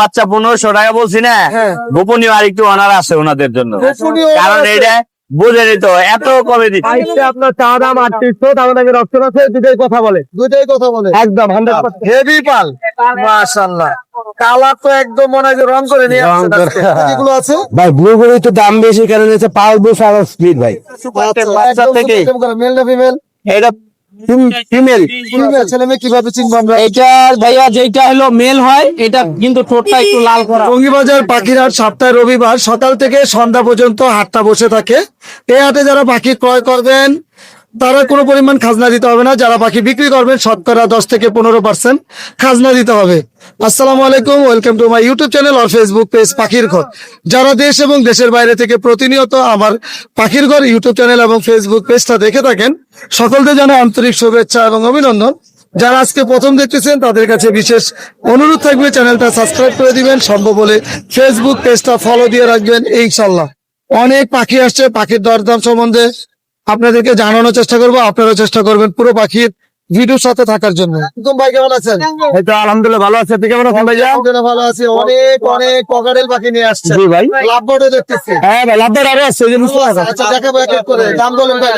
বাচ্চা পনেরোশো টাকা বলছি না হ্যাঁ। গোপনীয় আর একটু অনার আছে ওনাদের জন্য। কারণ এটা বুঝেনি তো এত কমে দিচ্ছে। আপনার চা দাম আটত্রিশশো তার মধ্যে অপশন আছে দুটোই কথা বলে। দুইটাই কথা বলে। একদম হান্ড্রেড হেভি পাল। মাশাআল্লাহ। কালার তো একদম মনে হয় রং করে নিয়ে আছে? ভাই ব্লুবেরি তো দাম বেশি কারণ হচ্ছে পাল বুস আর স্পিড ভাই। বাচ্চা থেকে মেল না ফিমেল এটা ফিমেল ছেলে মেয়ে কীভাবে চিনবো আমরা? এটা ভাইয়া যেটা হলো মেল হয় এটা কিন্তু ঠোঁটটা একটু লাল করা। টঙ্গিবাজার পাখিরহাট সপ্তাহে রবিবার সকাল থেকে সন্ধ্যা পর্যন্ত হাটটা বসে থাকে। এ হাতে যারা পাখি ক্রয় করবেন তারা কোনো পরিমাণ খাজনা দিতে হবে না। যারা পাখি বিক্রি করবেন, শতকরা দশ থেকে পনেরো পার্সেন্ট খাজনা দিতে হবে। আসসালামু আলাইকুম welcome to my YouTube channel R Facebook page পাখির ঘর। যারা দেশ এবং দেশের বাইরে থেকে প্রতিনিয়ত আমার পাখির ঘর ইউটিউব চ্যানেল এবং ফেসবুক পেজটা দেখে থাকেন সকলকে জানাই আন্তরিক শুভেচ্ছা এবং অভিনন্দন। যারা আজকে প্রথম দেখতেছেন, তাদের কাছে বিশেষ অনুরোধ থাকবে চ্যানেলটা সাবস্ক্রাইব করে দিবেন, সম্ভব হলে ফেসবুক পেজটা ফলো দিয়ে রাখবেন ইনশাল্লাহ অনেক পাখি আসছে, পাখির দরদাম সম্বন্ধে আপনাদেরকে জানানোর চেষ্টা করব আপনারা চেষ্টা করবেন পুরো পাখির ভিডিওর সাথে থাকার জন্য। একদম ভাই কেমন আছেন? এই তো আলহামদুলিল্লাহ ভালো আছে। আপনি কেমন আছেন ভাই আলহামদুলিল্লাহ ভালো আছি। অনেক অনেক পকারেল পাখি নিয়ে আসছে জি ভাই। লাভবার্ডও দেখতেছি। হ্যাঁ ভাই লাভবার আরও পারছেন? আচ্ছা দেখাবো এক এক করে। দাম বলেন ভাই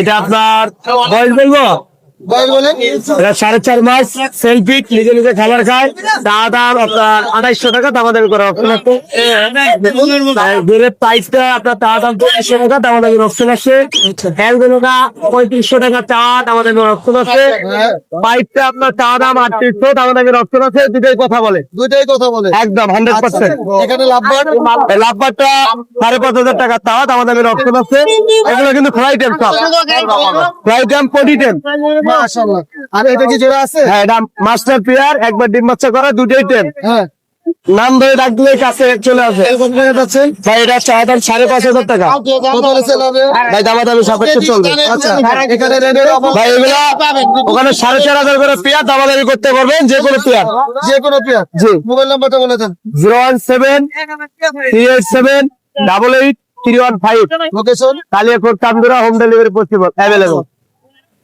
এটা আপনার বয়স বলব? সাড়ে চার মাস সেলফি নিজে নিজে খাবার খায়। দাম দাম আপনার আঠাইশশো টাকা দামাদামি করে অপশন আছে। প্রাইসটা আপনার চা দাম পঁচিশশো টাকা দামাদামি অপশন আছে। হ্যালগুলো পঁয়ত্রিশশো টাকা চা দামাদামি অপশন আছে। পাইপটা আপনার চা দাম আটত্রিশশো দামাদামি অপশন আছে। দুটোই কথা বলে। দুইটাই কথা বলে। একদম হান্ড্রেড পার্সেন্ট এখানে লাভবার্ড লাভবারটা সাড়ে পাঁচ হাজার টাকা চা দামাদামির অপশন আছে। এগুলো কিন্তু ফ্রাই টেম পটি মাশাআল্লাহ। আর এটা কি জোড়া আছে? হ্যাঁ এটা মাস্টার প্লেয়ার একবার ডিম বাচ্চা করা দুটোই টেন হ্যাঁ। নাম ধরে ডাকলে কাছে চলে আসে। ভাই এটা দাম সাড়ে পাঁচ হাজার টাকা। সাপেক্ষে চলবে। আচ্ছা এখানে রেডের ভাই এগুলা ওখানে সাড়ে চার হাজার করে পেয়ার দামাদামি করতে পারবেন যে কোনো পেয়ার। যে কোনো পেয়ার। জি। মোবাইল নাম্বারটা বলে দেন। Zero one seven three eight seven double eight three one five. Location Kandura home delivery possible available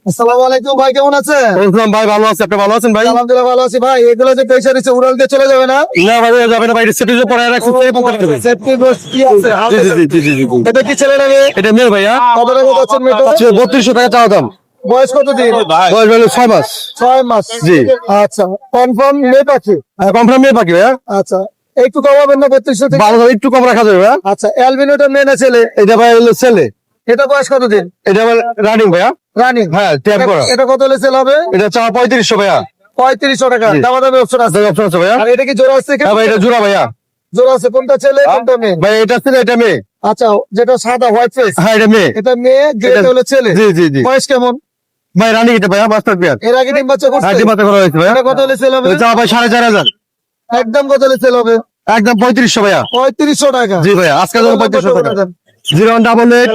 আসসালামু আলাইকুম ভাই কেমন আছেন? ভাই ভালো আছে। আপনি ভালো আছেন ভাই? আলহামদুলিল্লাহ ভালো আছি ভাই। এগুলো যে পয়সা দিচ্ছে উড়াল দিয়ে চলে যাবে না? না ভাই যাবে না ভাই রিসিপ্ট পরে রাখছি সেফটি বস কি আছে? এটা কি ছেলে নাকি? এটা মেয়ে ভাইয়া কত টাকা মেয়েটা? চাওয়া দাম। বয়স কত দিন বয়স হলো ছয় মাস। ছয় মাস। জি। আচ্ছা কনফার্ম মেয়ে পাখি? কনফার্ম মেয়ে পাখি ভাইয়া। আচ্ছা একটু কমাবেন না বত্রিশশো থেকে? বারো একটু কম রাখা যাবে আচ্ছা অ্যালবিনোটা মেয়ে না ছেলে? এটা ভাই হলো ছেলে। এটা বয়স কত দিন এটা আবার রানিং ভাইয়া। রানিং হ্যাঁ ট্যাপ করা। এটা কত হলে সেল হবে? এটা চাওয়া পঁয়ত্রিশশো ভাইয়া। পঁয়ত্রিশশো টাকা। দামা দামি অপশন আছে। অপশন আছে ভাইয়া। আর এটা কি জোড়া আছে হ্যাঁ ভাই এটা জোড়া ভাইয়া। জোড়া আছে। কোনটা ছেলে কোনটা মেয়ে? ভাই এটা ছেলে এটা মেয়ে। আচ্ছা যেটা সাদা হোয়াইট ফেস হ্যাঁ এটা মেয়ে। এটা মেয়ে গ্রেটা হলো ছেলে। জি জি জি। বয়স কেমন? ভাই রানিং এটা ভাইয়া মাস্টার প্লেয়ার এর আগে ডিম বাচ্চা করছে? হ্যাঁ ডিমাতে করা হয়েছে ভাইয়া। কত হলে সেল হবে? ভাই সাড়ে চার হাজার। একদম কত হলে সেল হবে? একদম পঁয়ত্রিশশো ভাইয়া। পঁয়ত্রিশশো টাকা। জি ভাইয়া আজকে পঁয়ত্রিশশো টাকা। Zero one double eight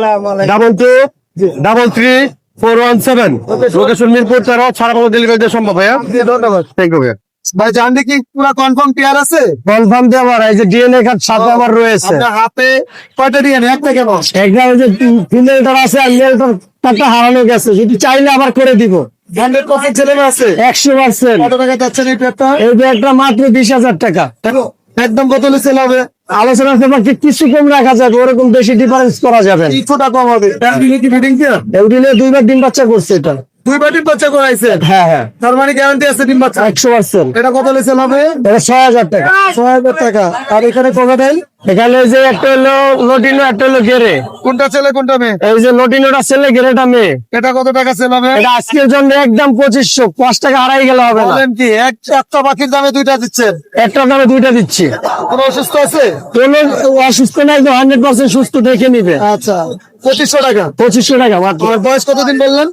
double two double three four one seven. Location Mirpur তেরো ছাড়া কোনো ডেলিভারি সম্ভব ভাইয়া? জি, থ্যাংক ইউ ভাইয়া। ভাই কি পুরো কনফার্ম পেয়ার আছে? কনফার্ম দিয়ে এই যে ডিএনএ কার্ড সাথে আমার রয়েছে। হাতে কয়টা একটা কেন একটা ওই যে ফিমেলটার আছে আর মেলটার কার্ডটা হারানো গেছে। যদি চাইলে আবার করে দিব। ছেলে আছে? একশো পার্সেন্ট। কত টাকা যাচ্ছেন এই মাত্র বিশ হাজার টাকা। একদম কত সেল হবে? আলোচনা কিছু কম রাখা যাবে ওরকম বেশি ডিফারেন্স করা যাবে কম হবে। দুইবার ডিম বাচ্চা করছে এটা। দুই বাচ্চা হ্যাঁ হ্যাঁ। তার মানে গ্যারান্টি আছে ডিম বাচ্চা? একশো পার্সেন্ট। এটা কত হলে হবে? এটা ছয় হাজার টাকা। ছয় হাজার টাকা। আর এখানে কোকাটাইল এখানে যে একটা হলো লটিনো একটা হলো গেরে। কোনটা ছেলে কোনটা মেয়ে? এই যে লটিনোটা ছেলে গেরেটা মেয়ে। এটা কত টাকা সেল হবে? এটা আজকের জন্য একদম পঁচিশশো। পাঁচ টাকা হারাই গেলে হবে বলেন কি একটা পাখির দামে দুইটা দিচ্ছেন? একটা দামে দুইটা দিচ্ছি। কোনো অসুস্থ আছে? কোনো অসুস্থ না একদম হান্ড্রেড পার্সেন্ট সুস্থ দেখে নিবে। আচ্ছা। পঁচিশশো টাকা। পঁচিশশো টাকা মাত্র। বয়স কতদিন বললেন?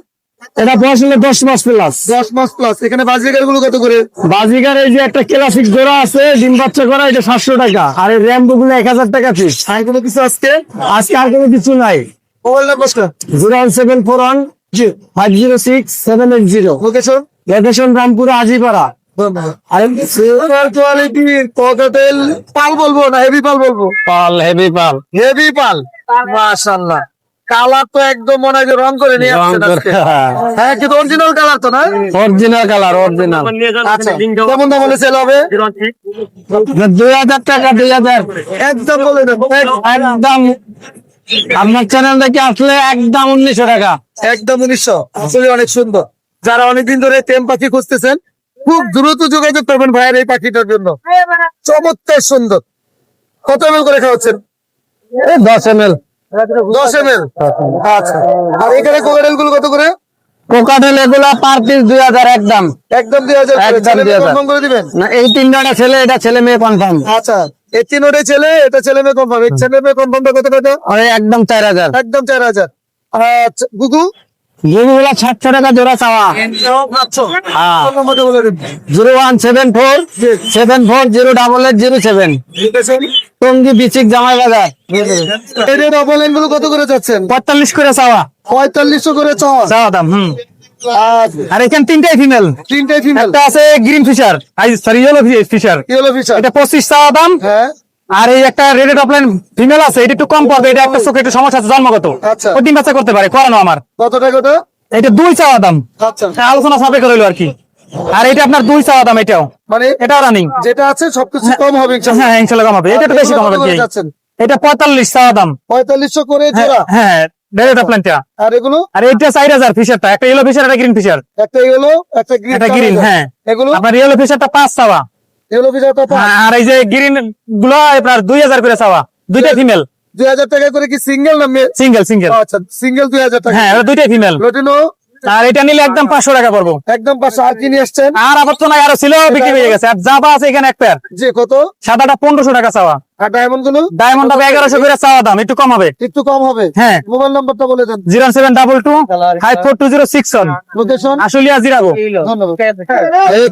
এটা বয়স হলে দশ মাস প্লাস দশ মাস প্লাস এখানে বাজরিকারগুলো কত করে? বাজিকার এই যে একটা ক্লাসিক জোড়া আছে ডিম বাচ্চা করা এটা সাতশো টাকা। আর এই র্যাম্বো গুলো এক হাজার টাকা পিস আর কোনো কিছু আজকে? আজকে আর কোনো কিছু নাই। মোবাইল নাম্বারটা zero one seven four one জি। Five zero six seven eight zero location location Rampura Azipara পাল বলব না হেভি পাল বলব? পাল হেভি পাল। হেভি পাল। মাশাআল্লাহ। কালার তো একদম মনে হয় যে রং করে নিয়ে আসছেন আজকে। হ্যাঁ। কিন্তু অরিজিনাল কালার তো না? অরিজিনাল কালার অরিজিনাল আচ্ছা কেমন দাম হলে সেল হবে? দুই হাজার টাকা দুই হাজার। একদম বলে একদম। আপনার চ্যানেল থেকে আসলে একদম উনিশশো টাকা। একদম উনিশশো। আসলে অনেক সুন্দর। যারা অনেকদিন ধরে টেম পাখি খুঁজতেছেন খুব দ্রুত যোগাযোগ করবেন ভাইয়ের এই পাখিটার জন্য। চমৎকার সুন্দর। কত এম করে খাওয়াচ্ছেন? দশ এম এল দশ এম আচ্ছা। আর এখানে কোকারেলগুলো কত করে? কোকাটেল এগুলা পার পিস দুই হাজার একদম। একদম দুই হাজার। একদম ছেলে মেয়ে 2000 confirm করে দিবেন? না এই তিনটা ছেলে এটা ছেলে মেয়ে কনফার্ম আচ্ছা এই তিনোটে ছেলে এটা ছেলে মেয়ে কনফার্ম এই ছেলে মেয়ে কনফার্মটা কত কত? একদম চার হাজার। একদম চার হাজার। আচ্ছা গুগু? যেগুলা সাতশো টাকা জোড়া চাওয়া। হ্যাঁ। ফোন নম্বরটা বলে দিন zero one seven four seven four zero double eight zero seven. Tongi বিচিক জামাই বাজার। গুলো কত করে যাচ্ছেন পঁয়তাল্লিশ করে চাওয়া। পঁয়তাল্লিশশো করে চাওয়া। চাওয়া দাম হুম। আর এখানে তিনটাই ফিমেল তিনটাই ফিমেল একটা আছে green Fischer. Sorry yellow Fischer yellow Fischer এটা পঁচিশ চাওয়া দাম। হ্যাঁ। আর এই একটা রেডেড অফলাইন ফিমেল আছে এটা একটু কম পড়বে এটা একটা চোখে একটু সমস্যা আছে জন্মগত। আচ্ছা। ওই ডিম বাচ্চা করতে পারে করানো আমার। কত টাকা ওটা? এটা দুই চাওয়া দাম। আচ্ছা। আলোচনা সাপেক্ষে রইল আর কি। আর এটা আপনার দুই চাওয়া দাম এটাও। মানে এটা রানিং যেটা আছে সবকিছু কম হবে ইনশাআল্লাহ। হ্যাঁ ইনশাল্লাহ কম হবে। এটা একটু বেশি কম হবে এটা পঁয়তাল্লিশ চাওয়া দাম। পঁয়তাল্লিশশো করে হ্যাঁ রেডেড অফলাইনটা আর এগুলো? আর এটা চার হাজার ফিশারটা একটা ইয়েলো ফিশার একটা গ্রিন ফিশার একটা ইয়েলো একটা গ্রিন একটা গ্রিন হ্যাঁ। এগুলো? আপনার ইয়েলো ফিশারটা পাঁচ চাওয়া। ইয়েলো ফিশারটা হ্যাঁ, আর এই যে গ্রিনগুলো আপনার দুই হাজার করে চাওয়া। দুইটা ফিমেল দুই হাজার টাকা করে কি সিঙ্গেল না সিঙ্গেল সিঙ্গেল আচ্ছা সিঙ্গেল দুই হাজার টাকা। হ্যাঁ ওটা দুইটাই ফিমেল লটিনো আর এটা নিলে একদম পাঁচশো টাকা পড়ব। একদম পাশে আর কি নিয়ে আসছেন? আর আবার তো নাই আরও ছিল বিক্রি হয়ে গেছে। আর জাবা আছে এখানে এক পেয়ার যে কত? সাদাটা পনেরোশো টাকা চাওয়া। আর ডায়মন্ডগুলো ডায়মন্ড হবে এগারোশো করে চাওয়া দাম একটু কম হবে। একটু কম হবে? হ্যাঁ। মোবাইল নাম্বারটা বলে দেন। Zero seven double two five four two zero six one location Ashulia জিরাগো ধন্যবাদ।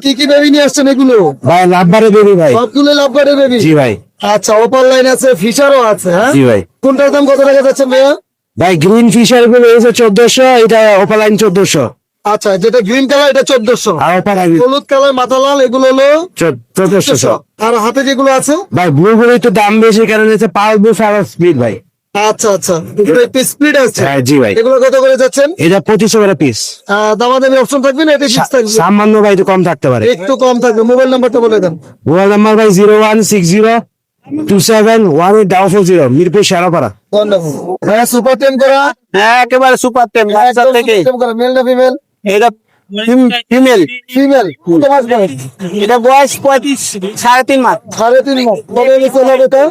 কি কি বেবি নিয়ে আসছেন এগুলো? ভাই লাভবারে ভাই। সবগুলো লাভবারের বেবি জি ভাই। আচ্ছা ওপার লাইন আছে ফিশারও আছে হ্যাঁ? জি ভাই। কোনটার দাম কত টাকা যাচ্ছেন ভাইয়া? ভাই গ্রিন ফিশারগুলো এসে চোদ্দশো এটা ওপালাইন চোদ্দশো। আচ্ছা যেটা গ্রিন কালার এটা চোদ্দশো। আর হলুদ কালার মাথা লাল এগুলো হলো চোদ্দশো। আর হাতে যেগুলো আছে? ভাই ব্লু গুলো একটু দাম বেশি কারণ হচ্ছে পাওয়ার ব্লু ফাইবার স্পিড ভাই। আচ্ছা আচ্ছা। একটু স্পিড আছে। হ্যাঁ জি ভাই। এগুলো কত করে যাচ্ছেন? এটা পঁচিশশো করে পিস দামাদামি অপশন থাকবে না? এটা ফিক্স থাকবে? সামান্য ভাই একটু কম থাকতে পারে। একটু কম থাকবে। মোবাইল নাম্বারটা বলে দেন। মোবাইল নাম্বার ভাই zero one six zero two seven one eight double four zero Mirpur Sherapara. ভাইয়া সুপার টেন করা? হ্যাঁ একেবারে সুপার টেম টেম করা মেল না ফিমেল এটা ফিমেল ফিমেল কত মাস বয়স? এটা বয়স পঁয়ত্রিশ সাড়ে তিন মাস। সাড়ে তিন মাস। কবে এনে হবে এটা?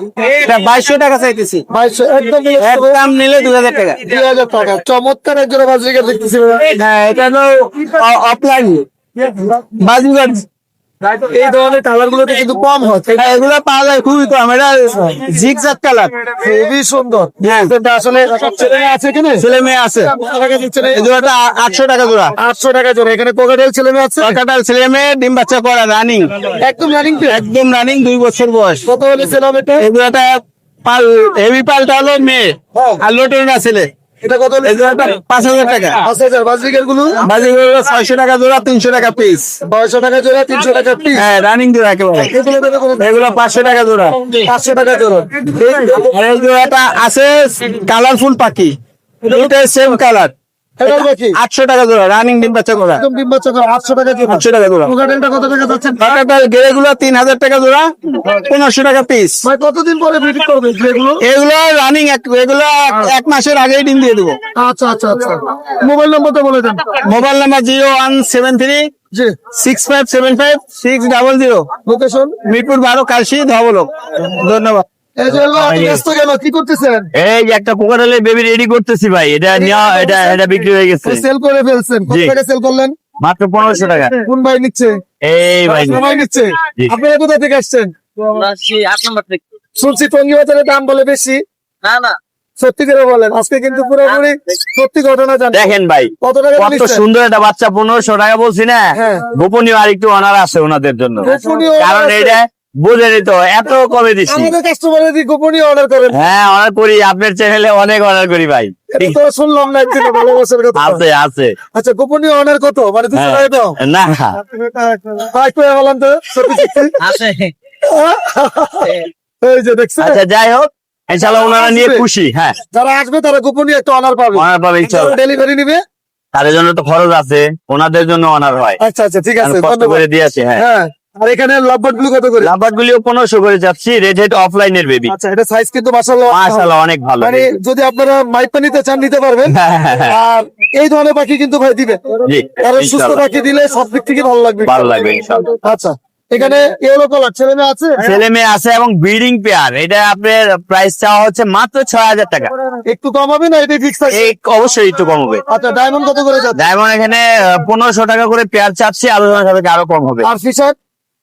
এটা বাইশশো টাকা চাইতেছি। বাইশশো একদম একদম নিলে দুই হাজার টাকা। দুই হাজার টাকা। চমৎকার একজন বাজরিকা দেখতেছি। হ্যাঁ এটা হলো অফলাইন বাজিগর এই ধরনের কালার গুলোতে কিন্তু কম হয়। এগুলো পাওয়া যায় খুবই কম। এটা জিগজাগ কালার খুবই সুন্দর। হ্যাঁ। আসলে ছেলে আছে এখানে? ছেলে মেয়ে আছে। জোড়াটা আটশো টাকা জোড়া। আটশো টাকা জোড়া। এখানে কোকাটেল ছেলে মেয়ে আছে? ছেলে মেয়ে ডিম বাচ্চা করা রানিং একদম রানিং একদম রানিং দুই বছর বয়স। কত হলে ছেলে হবে এটা? এগুলোটা পাল হেভি পালটা হলো মেয়ে। আর লোটনটা ছেলে। এটা কত পাঁচ হাজার টাকা। পাঁচ হাজার। গুলো? ছয়শো টাকা জোড়া তিনশো টাকা পিস ছয়শো টাকা জোড়া তিনশো টাকা পিস হ্যাঁ রানিং জোড়া একেবারে। এগুলো পাঁচশো টাকা জোড়া। পাঁচশো টাকা জোড়া। আর এই জোড়াটা আছে কালারফুল পাখি। এটা সেম কালার আটশো টাকা জোড়া রানিং ডিম বাচ্চা করা। ডিম বাচ্চা করে আটশো টাকা জোড়া। আটশো টাকা জোড়া। কোকাটেলটা কত টাকা গেড়েগুলো তিন হাজার টাকা জোড়া পনেরোশো টাকা পিস ভাই কতদিন পরে বিক্রি করবে এগুলো এগুলো রানিং এগুলো এক- মাসের আগেই ডিম দিয়ে দেবো। আচ্ছা আচ্ছা আচ্ছা। মোবাইল নম্বরটা বলে দেন। Mobile number zero one seven three six five seven five six double zero. Location Mirpur বারো কালসি ধবলক। ধন্যবাদ। এই যে হলো, আপনি ব্যস্ত কেন? কি করতেছেন? এই যে একটা কোকারেলের বেবি রেডি করতেছি ভাই। এটা নেওয়া এটা এটা বিক্রি হয়ে গেছে। সেল করে ফেলছেন। কত টাকা সেল করলেন? মাত্র পনেরোশো টাকা। কোন ভাই নিচ্ছে? এই ভাই সবাই নিচ্ছে? আপনারা কোথা থেকে আসছেন? শুনছি টঙ্গি বাজারের দাম বলে বেশি। না না। সত্যি করে বলেন আজকে কিন্তু পুরোপুরি সত্যি ঘটনা জানেন। দেখেন ভাই কত টাকা কত সুন্দর একটা বাচ্চা পনেরোশো টাকা বলছি না। হ্যাঁ। গোপনীয় আর একটু অনার আছে ওনাদের জন্য। কারণ এটা বুঝেনি তো এত কমে দিচ্ছি আমাদের গোপনীয় অর্ডার করেন। হ্যাঁ অনার করি আপনার চ্যানেলে অনেক অর্ডার করি ভাই। তো শুনলাম না একদিন ভালোবাসার কথা। আছে আছে। আচ্ছা গোপনীয় অর্ডার কত? মানে দুশো হ্যাঁ। টাকা দাও। না। ভাই কয়ে বলেন তো সত্যি সত্যি আছে। এই যে দেখছেন? আচ্ছা যাই হোক ওনারা নিয়ে খুশি হ্যাঁ। যারা আসবে তারা গোপনীয় একটা অনার পাবে। অনার পাবে ডেলিভারি নিবে। তাদের জন্য তো খরচ আছে ওনাদের জন্য অনার হয়। আচ্ছা আচ্ছা ঠিক আছে কষ্ট করে দিয়েছে হ্যাঁ। হ্যাঁ। আর এখানে লাভবার্ডগুলো কত করে? লাভবার্ড গুলিও পনেরোশো করে যাচ্ছি রেড হেড অফলাইনের বেবি আচ্ছা এটা সাইজ কিন্তু মাশাআল্লাহ মাশাল্লাহ অনেক ভালো। মানে যদি আপনারা মাইপা নিতে চান নিতে পারবেন। হ্যাঁ, হ্যাঁ, হ্যাঁ। আর এই ধরনের পাখি কিন্তু ভাই দিবে। কারণ সুস্থ পাখি দিলে সব দিক থেকে ভালো লাগবে। ভালো লাগবে ইনশাল্লাহ আচ্ছা এখানে ইয়েলো কালার ছেলে মেয়ে আছে? ছেলে মেয়ে আছে এবং ব্রিডিং পেয়ার এটা আপনার প্রাইস চাওয়া হচ্ছে মাত্র ছয় হাজার টাকা। একটু কম হবে না? এটাই ফিক্স আছে অবশ্যই একটু কমবে আচ্ছা ডায়মন্ড কত করে যাচ্ছে? ডায়মন্ড এখানে পনেরোশো টাকা করে পেয়ার চাচ্ছি আলোচনা সাপেক্ষে আরও কম হবে। আর ফিশার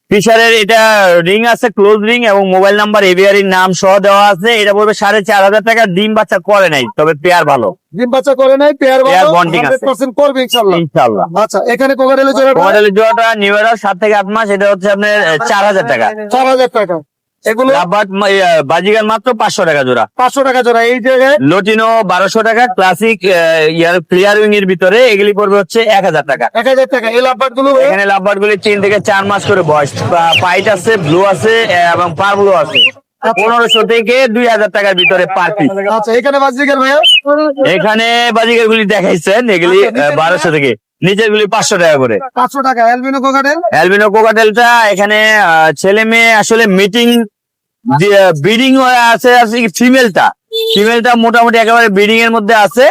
ফিশারের এটা রিং আছে ক্লোজ রিং এবং মোবাইল নাম্বার এভিআরির নাম সহ দেওয়া আছে। এটা বলবে সাড়ে চার হাজার টাকা। ডিম বাচ্চা করে নাই তবে পেয়ার ভালো। ডিম বাচ্চা করে নাই পেয়ার ভালো bonding আছে। করবে ইনশাআল্লাহ ইনশাল্লাহ। আচ্ছা এখানে জোড়াটা? নিউ সাত থেকে আট মাস এটা হচ্ছে আপনার চার হাজার টাকা। 4000 টাকা। এগুলো বাজিগার মাত্র পাঁচশো টাকা জোড়া। 500 টাকা জোড়া। এই জায়গায় লটিনো বারোশো টাকা ক্লাসিক ইয়ার ক্লিয়ার উইং এর ভিতরে এগুলি পড়বে হচ্ছে এক হাজার টাকা। 1000 টাকা। এই লাভবার্ডগুলো এখানে লাভবার গুলি তিন থেকে চার মাস করে বয়স। পাইট আছে ব্লু আছে এবং পার ব্লু আছে পনেরোশো থেকে দুই হাজার টাকার ভিতরে পার পিস। আচ্ছা এখানে বাজিকার ভাইয়া? এখানে বাজিগার গুলি দেখাইছেন এগুলি বারোশো থেকে। নিচের গুলি পাঁচশো টাকা করে। 500 টাকা অ্যালবিনো কোকাটেলটা এখানে ছেলে মেয়ে আসলে মিটিং ব্রিডিং আছে আছে ফিমেলটা ফিমেলটা মোটামুটি একেবারে ব্রিডিং এর মধ্যে আছে।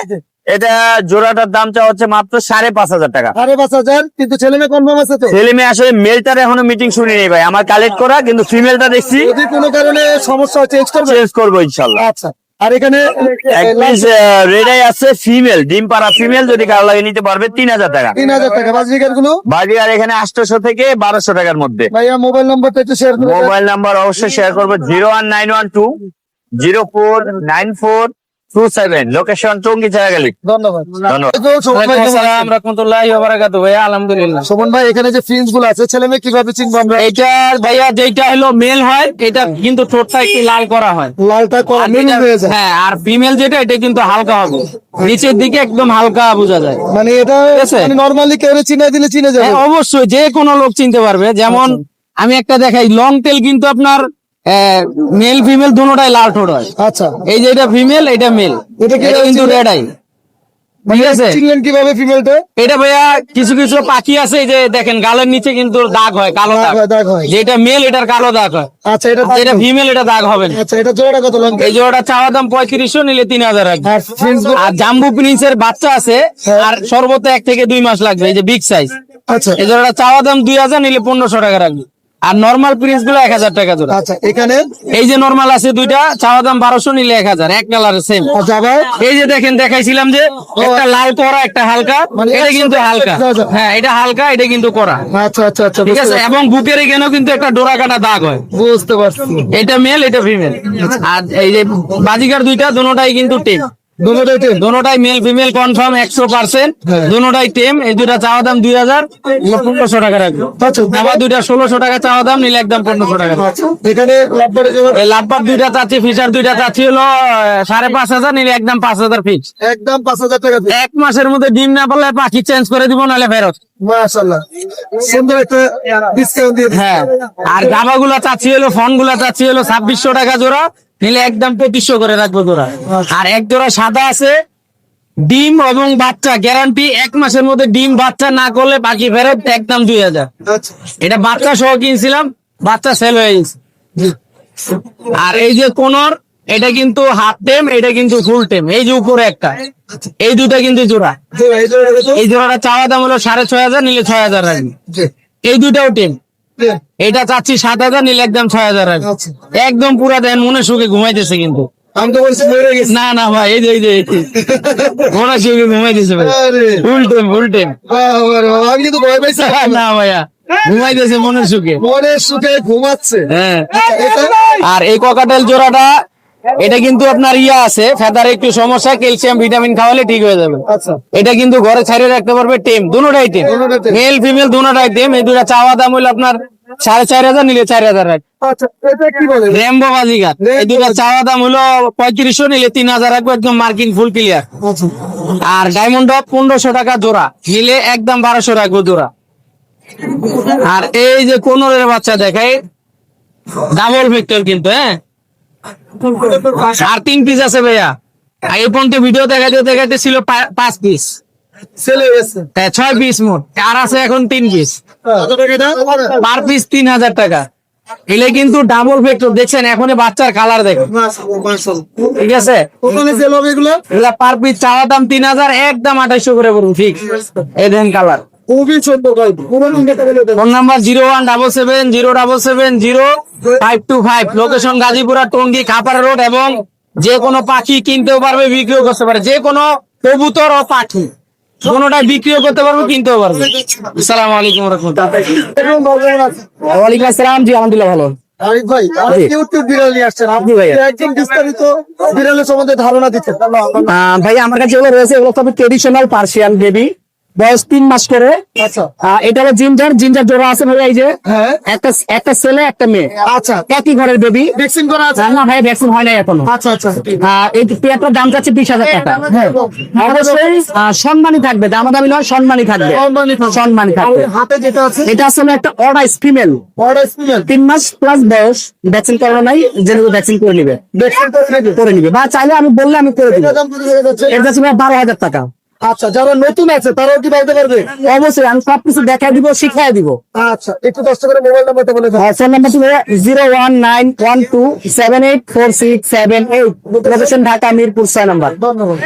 এটা জোড়াটার দামটা হচ্ছে মাত্র সাড়ে পাঁচ হাজার টাকা। সাড়ে পাঁচ হাজার কিন্তু ছেলে মেয়ে কনফার্ম আছে তো? ছেলে মেয়ে আসলে মেলটার এখনও মিটিং শুনিনি ভাই। আমার কালেক্ট করা কিন্তু ফিমেলটা দেখছি। যদি কোনো কারণে সমস্যা চেঞ্জ করবে চেঞ্জ করব ইনশাল্লাহ। আচ্ছা। আর এখানে এক পিস রেডাই আছে ফিমেল ডিম পাড়া ফিমেল যদি কারও লাগে নিতে পারবে তিন হাজার টাকা। তিন হাজার টাকা। বাজিকারগুলো? বাজি আর এখানে আটশোশো থেকে বারোশো টাকার মধ্যে। ভাইয়া মোবাইল নাম্বারটা একটু শেয়ার মোবাইল নাম্বার অবশ্যই শেয়ার করব zero one nine one two zero four nine four two seven location Tongi ধন্যবাদ। ধন্যবাদ। ভাইয়া আলহামদুলিল্লাহ। শোভন ভাই এখানে যে ফিন্সগুলো আছে ছেলে মেয়ে কীভাবে চিনবো আমরা? এটা ভাইয়া যেটা হলো মেল হয় এটা কিন্তু ঠোঁটটা একটু লাল করা হয়। লালটা হয়ে যায়। আর ফিমেল যেটা এটা কিন্তু হালকা হবে। নিচের দিকে একদম হালকা বোঝা যায়। মানে এটা আছে? মানে কেউ চিনে দিলে চিনে যাবে। হ্যাঁ, অবশ্যই যে কোনো লোক চিনতে পারবে। যেমন আমি একটা দেখাই লং টেল কিন্তু আপনার মেল ফিমেল দুটোটাই লাল ঠোঁট হয়। আচ্ছা। এই যে এটা ফিমেল এটা মেল এটা কিন্তু রেড আই ঠিক আছে? চিনলেন কীভাবে ফিমেলটা এটা ভাইয়া কিছু কিছু পাখি আছে যে দেখেন গালের নিচে কিন্তু দাগ হয় কালো দাগ হয়, যেটা মেল এটার কালো দাগ হয়। আচ্ছা এটা এটা ফিমেল এটা দাগ হবে না। আচ্ছা এটা জোড়াটা কত লং? এই জোড়াটা চাওয়া দাম পঁয়ত্রিশশো নিলে তিন হাজার রাখবে আর জাম্বু প্রিন্সের বাচ্চা আছে হ্যাঁ। আর সর্বোচ্চ এক থেকে দুই মাস লাগবে এই যে বিগ সাইজ আচ্ছা। এই জোড়াটা চাওয়া দাম দুই হাজার নিলে পনেরোশো টাকা রাখবে। আর নর্মাল প্রিন্সগুলো এক হাজার টাকা জোড়া। আচ্ছা এখানে? এই যে নর্মাল আছে দুইটা চাওয়া দাম বারোশো নিলে এক হাজার এক কালারের সেম আচ্ছা এই যে দেখেন দেখাইছিলাম যে একটা লাল করা একটা হালকা। মানে এটা কিন্তু হালকা। হ্যাঁ এটা হালকা এটা কিন্তু করা। আচ্ছা আচ্ছা আচ্ছা ঠিক আছে? এবং বুকের এখানেও কিন্তু একটা ডোরা কাটা দাগ হয়। বুঝতে পারছি। এটা মেল এটা ফিমেল আর এই যে বাজিকার দুইটা দুটোটাই কিন্তু টেম দুটোটাই টেন দুটোটাই মেল ফিমেল কনফার্ম একশো পার্সেন্ট হ্যাঁ। দুটোটাই টেম এই দুটা চাওয়া দাম দুই হাজার। পনেরোশো টাকা রাখবে। আচ্ছা। আবার দুইটা ষোলোশো টাকা চাওয়া দাম নিলে একদম পনেরোশো টাকা আচ্ছা। এখানে লাভবারে যেমন এই লাভবার দুইটা চাচ্ছি ফিশার দুইটা চাচ্ছি হলো সাড়ে পাঁচ হাজার নিলে একদম পাঁচ হাজার ফিক্স একদম পাঁচ হাজার টাকা এক মাসের মধ্যে ডিম না পারলে পাখি চেঞ্জ করে দিব নাহলে ফেরত। হ্যাঁ। আর গাবা গুলা চাচ্ছি হলো ফোনগুলা চাচ্ছি হলো ছাব্বিশশো টাকা জোড়া। নিলে একদম পঁচিশশো করে রাখব জোড়া আর এক জোড়া সাদা আছে ডিম এবং বাচ্চা গ্যারান্টি এক মাসের মধ্যে ডিম বাচ্চা না করলে বাকি ফেরত একদম দুই হাজার। আচ্ছা। এটা বাচ্চা সহ কিনছিলাম বাচ্চা সেল হয়ে গেছে। আর এই যে কোনর এটা কিন্তু হাফ টেম এটা কিন্তু ফুল টেম এই যে উপরে একটা। এই দুটা কিন্তু জোড়া। এই জোড়াটা চাওয়া দাম হলো সাড়ে ছয় হাজার নিলে ছয় হাজার রাখবি। এই দুটাও টেম। এটা চাচ্ছি সাত হাজার নিলে একদম ছয় হাজার আচ্ছা। একদম পুরা দেন মনে সুখে ঘুমাইতেছে কিন্তু। আমি তো বলছি মরে গেছি। না না ভাই এই যে এই যে এই যে। সুখে ঘুমাইতেছে ভাই। ফুল টেম ফুল টেম বাবা রে বাবা, আমি কিন্তু ভয় পাইছি। না ভাইয়া ঘুমাইতেছে মনের সুখে। সুখে ঘুমাচ্ছে। হ্যাঁ। আর এই ককাটেল জোড়াটা এটা কিন্তু আপনার ইয়া আছে ফেদার একটু সমস্যা ক্যালসিয়াম ভিটামিন খাওয়ালে ঠিক হয়ে যাবে। আচ্ছা। এটা কিন্তু ঘরে ছাড়িয়ে রাখতে পারবে টেম দুটাই টেম। মেল ফিমেল দুটাই টেম। এই দুটা চাওয়া দাম হলো আপনার সাড়ে চার হাজার নিলে চার হাজার আচ্ছা রেমবো বাজিগার। এই দুটা চাওয়া দাম হলো পঁয়ত্রিশশো নিলে তিন হাজার রাখব একদম মার্কিং ফুল ক্লিয়ার। আচ্ছা। আর ডায়মন্ড পনেরোশো টাকা জোড়া নিলে একদম বারোশো রাখব জোড়া। আর এই যে কোনরের বাচ্চা দেখাই ডাবল ভেক্টর কিন্তু হ্যাঁ? আর তিন পিস আছে ভাইয়া। এই পর্যন্ত ভিডিও দেখাতে দেখাতে ছিল পাঁচ পিস ছয় পিস মোট। আর আছে এখন তিন পিস কত টাকা এটা পার পিস তিন হাজার টাকা। এলে কিন্তু ডাবল ফ্যাক্টর দেখছেন এখন বাচ্চার কালার দেখুন। ঠিক আছে? পার পিস চাওয়া দাম তিন হাজার একদম আঠাইশো করে করুন ঠিক। এই দেখেন কালার খুবই সুন্দর ভাই পুরো নিতে বলে দেবো phone number zero one double seven zero double seven zero five two five. Location Gazipura Tongi Khapara road এবং যে কোনো পাখি কিনতেও পারবে বিক্রিও করতে পারে যে কোনো কবুতর ও পাখি কোনোটা বিক্রিও করতে পারবে কিনতেও পারবে। আসসালামু আলাইকুম রহমতুল্লাহ। ওয়ালাইকুম আসসালাম। জি আলহামদুলিল্লাহ ভালো। আরিফ ভাই। একদম বিস্তারিত বিড়ালের সম্বন্ধে ধারণা দিচ্ছেন। ভাই আমার কাছে রয়েছে। এগুলো সবই ট্রেডিশনাল পার্সিয়ান বেবি বয়স তিন মাস করে। আচ্ছা। এটা হলো জিঞ্জার। জিঞ্জার জোড়া আছে ভাই এই যে হ্যাঁ। একটা একটা ছেলে একটা মেয়ে। আচ্ছা। একই ঘরের বেবি ভ্যাকসিন করা আছে? না ভাই ভ্যাকসিন হয় নাই এখনও। আচ্ছা আচ্ছা। এই পেয়ারটার দাম যাচ্ছে বিশ হাজার টাকা। হ্যাঁ অবশ্যই সম্মানী থাকবে। দামাদামি নয় সম্মানী থাকবে। সম্মানী থাকবে। হাতে যেটা আছে? এটা আসলে একটা অর্ডাইস ফিমেল অর্ডার স্পিনার তিন মাস প্লাস বয়স ভ্যাকসিন করানো নাই জেনে ভ্যাকসিন করে নিবে। ভ্যাকসিন করে নিবে। বা চাইলে আমি বললে আমি করে দিব। দাম হয়ে যাচ্ছে? বারো হাজার টাকা। আচ্ছা যারা নতুন আছে তারাও কি পাইতে পারবে? অবশ্যই আমি সবকিছু দেখা দিব শিখাই দিব। আচ্ছা একটু দশ করে মোবাইল নাম্বারটা বলে দাও। Sir number zero one nine one two seven eight four six seven eight. Location Dhaka Mirpur ছয় নাম্বার। ধন্যবাদ।